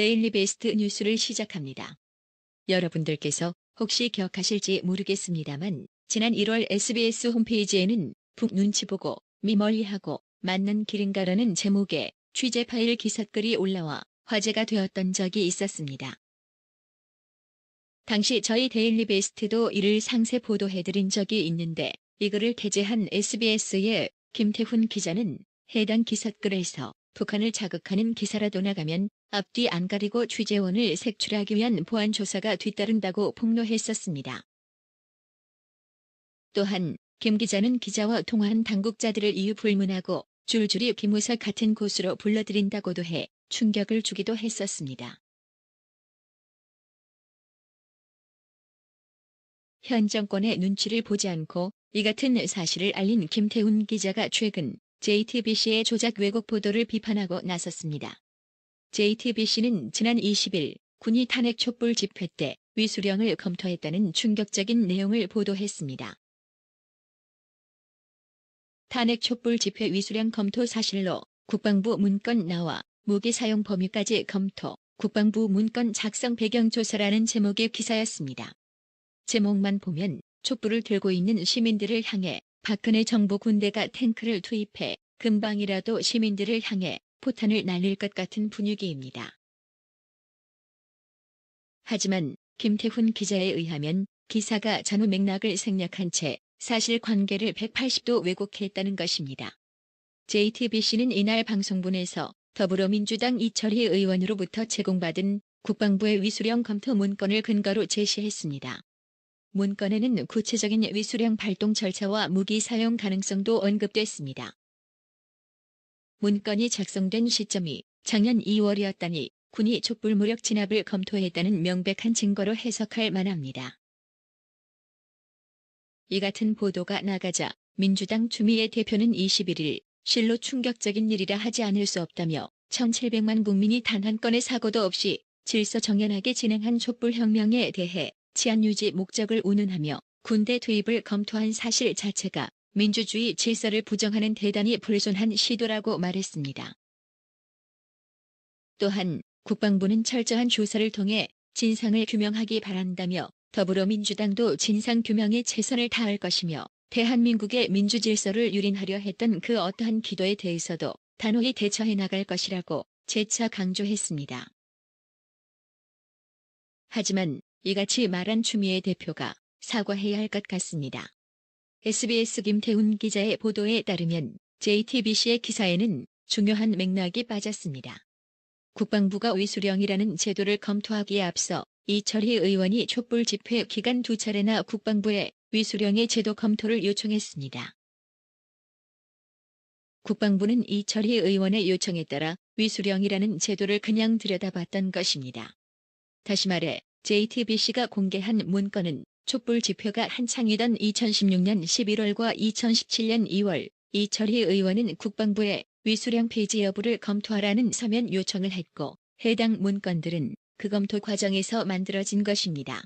데일리 베스트 뉴스를 시작합니다. 여러분들께서 혹시 기억하실지 모르겠습니다만 지난 1월 SBS 홈페이지에는 북 눈치 보고 미멀리하고 맞는 길인가라는 제목의 취재 파일 기사글이 올라와 화제가 되었던 적이 있었습니다. 당시 저희 데일리 베스트도 이를 상세 보도해드린 적이 있는데 이 글을 게재한 SBS의 김태훈 기자는 해당 기사글에서 북한을 자극하는 기사라도 나가면 앞뒤 안 가리고 취재원을 색출하기 위한 보안 조사가 뒤따른다고 폭로했었습니다. 또한 김 기자는 기자와 통화한 당국자들을 이유 불문하고 줄줄이 기무사 같은 곳으로 불러들인다고도 해 충격을 주기도 했었습니다. 현 정권의 눈치를 보지 않고 이 같은 사실을 알린 김태훈 기자가 최근 JTBC의 조작 왜곡 보도를 비판하고 나섰습니다. JTBC는 지난 20일 군이 탄핵 촛불 집회 때 위수령을 검토했다는 충격적인 내용을 보도했습니다. 탄핵 촛불 집회 위수령 검토 사실로 국방부 문건 나와 무기 사용 범위까지 검토, 국방부 문건 작성 배경 조사라는 제목의 기사였습니다. 제목만 보면 촛불을 들고 있는 시민들을 향해 박근혜 정부 군대가 탱크를 투입해 금방이라도 시민들을 향해 포탄을 날릴 것 같은 분위기입니다. 하지만 김태훈 기자에 의하면 기사가 전후 맥락을 생략한 채 사실관계를 180도 왜곡했다는 것입니다. JTBC는 이날 방송분에서 더불어민주당 이철희 의원으로부터 제공받은 국방부의 위수령 검토 문건을 근거로 제시했습니다. 문건에는 구체적인 위수령 발동 절차와 무기 사용 가능성도 언급됐습니다. 문건이 작성된 시점이 작년 2월이었다니 군이 촛불 무력 진압을 검토했다는 명백한 증거로 해석할 만합니다. 이 같은 보도가 나가자 민주당 주미애 대표는 21일 실로 충격적인 일이라 하지 않을 수 없다며 1700만 국민이 단 한 건의 사고도 없이 질서 정연하게 진행한 촛불혁명에 대해 치안 유지 목적을 운운하며 군대 투입을 검토한 사실 자체가 민주주의 질서를 부정하는 대단히 불손한 시도라고 말했습니다. 또한 국방부는 철저한 조사를 통해 진상을 규명하기 바란다며 더불어민주당도 진상 규명에 최선을 다할 것이며 대한민국의 민주 질서를 유린하려 했던 그 어떠한 기도에 대해서도 단호히 대처해 나갈 것이라고 재차 강조했습니다. 하지만 이같이 말한 추미애 대표가 사과해야 할 것 같습니다. SBS 김태훈 기자의 보도에 따르면 JTBC의 기사에는 중요한 맥락이 빠졌습니다. 국방부가 위수령이라는 제도를 검토하기에 앞서 이철희 의원이 촛불 집회 기간 두 차례나 국방부에 위수령의 제도 검토를 요청했습니다. 국방부는 이철희 의원의 요청에 따라 위수령이라는 제도를 그냥 들여다봤던 것입니다. 다시 말해 JTBC가 공개한 문건은 촛불 집회가 한창이던 2016년 11월과 2017년 2월 이철희 의원은 국방부에 위수령 폐지 여부를 검토하라는 서면 요청을 했고 해당 문건들은 그 검토 과정에서 만들어진 것입니다.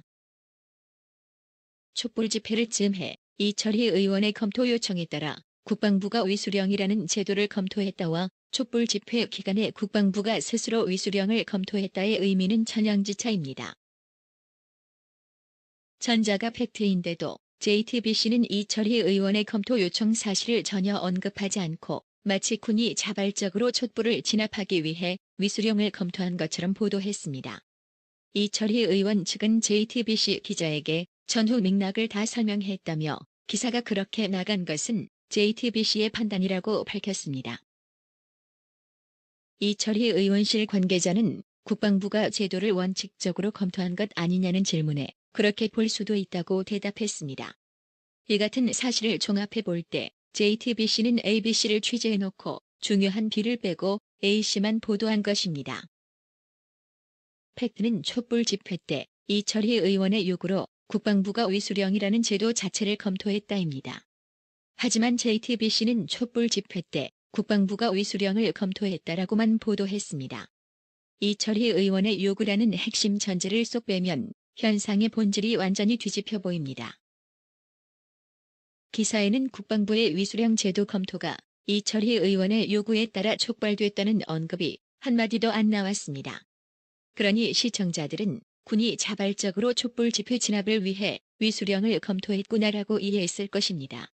촛불 집회를 즈음해 이철희 의원의 검토 요청에 따라 국방부가 위수령이라는 제도를 검토했다와 촛불 집회 기간에 국방부가 스스로 위수령을 검토했다의 의미는 천양지차입니다. 전자가 팩트인데도 JTBC는 이철희 의원의 검토 요청 사실을 전혀 언급하지 않고 마치 군이 자발적으로 촛불을 진압하기 위해 위수령을 검토한 것처럼 보도했습니다. 이철희 의원 측은 JTBC 기자에게 전후 맥락을 다 설명했다며 기사가 그렇게 나간 것은 JTBC의 판단이라고 밝혔습니다. 이철희 의원실 관계자는 국방부가 제도를 원칙적으로 검토한 것 아니냐는 질문에 그렇게 볼 수도 있다고 대답했습니다. 이 같은 사실을 종합해 볼 때 JTBC는 ABC를 취재해놓고 중요한 B를 빼고 A씨만 보도한 것입니다. 팩트는 촛불 집회 때 이철희 의원의 요구로 국방부가 위수령이라는 제도 자체를 검토했다입니다. 하지만 JTBC는 촛불 집회 때 국방부가 위수령을 검토했다라고만 보도했습니다. 이철희 의원의 요구라는 핵심 전제를 쏙 빼면 현상의 본질이 완전히 뒤집혀 보입니다. 기사에는 국방부의 위수령 제도 검토가 이철희 의원의 요구에 따라 촉발됐다는 언급이 한마디도 안 나왔습니다. 그러니 시청자들은 군이 자발적으로 촛불 집회 진압을 위해 위수령을 검토했구나라고 이해했을 것입니다.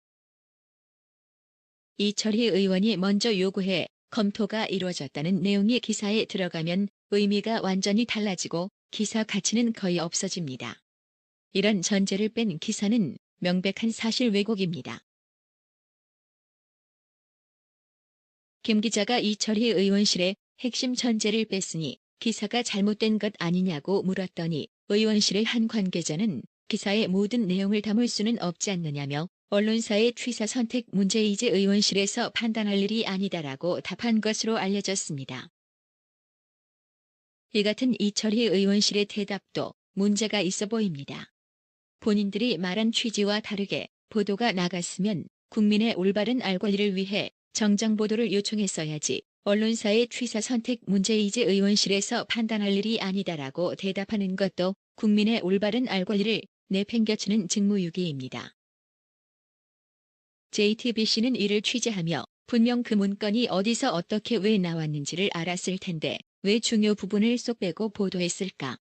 이철희 의원이 먼저 요구해 검토가 이루어졌다는 내용이 기사에 들어가면 의미가 완전히 달라지고 기사 가치는 거의 없어집니다. 이런 전제를 뺀 기사는 명백한 사실 왜곡입니다. 김 기자가 이철희 의원실의 핵심 전제를 뺐으니 기사가 잘못된 것 아니냐고 물었더니 의원실의 한 관계자는 기사의 모든 내용을 담을 수는 없지 않느냐며 언론사의 취사 선택 문제 이제 의원실에서 판단할 일이 아니다라고 답한 것으로 알려졌습니다. 이 같은 이철희 의원실의 대답도 문제가 있어 보입니다. 본인들이 말한 취지와 다르게 보도가 나갔으면 국민의 올바른 알 권리를 위해 정정 보도를 요청했어야지 언론사의 취사 선택 문제 이제 의원실에서 판단할 일이 아니다라고 대답하는 것도 국민의 올바른 알 권리를 내팽겨치는 직무유기입니다. JTBC는 이를 취재하며 분명 그 문건이 어디서 어떻게 왜 나왔는지를 알았을 텐데 왜 중요 부분을 쏙 빼고 보도했을까?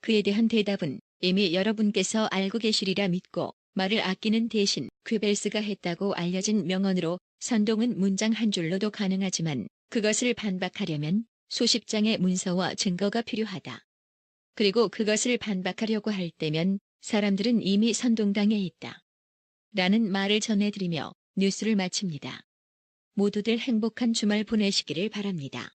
그에 대한 대답은 이미 여러분께서 알고 계시리라 믿고 말을 아끼는 대신 퀴벨스가 했다고 알려진 명언으로 선동은 문장 한 줄로도 가능하지만 그것을 반박하려면 수십 장의 문서와 증거가 필요하다. 그리고 그것을 반박하려고 할 때면 사람들은 이미 선동당해 있다. 라는 말을 전해드리며 뉴스를 마칩니다. 모두들 행복한 주말 보내시기를 바랍니다.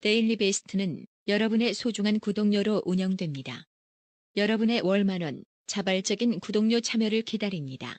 데일리 베스트는 여러분의 소중한 구독료로 운영됩니다. 여러분의 월 만원 자발적인 구독료 참여를 기다립니다.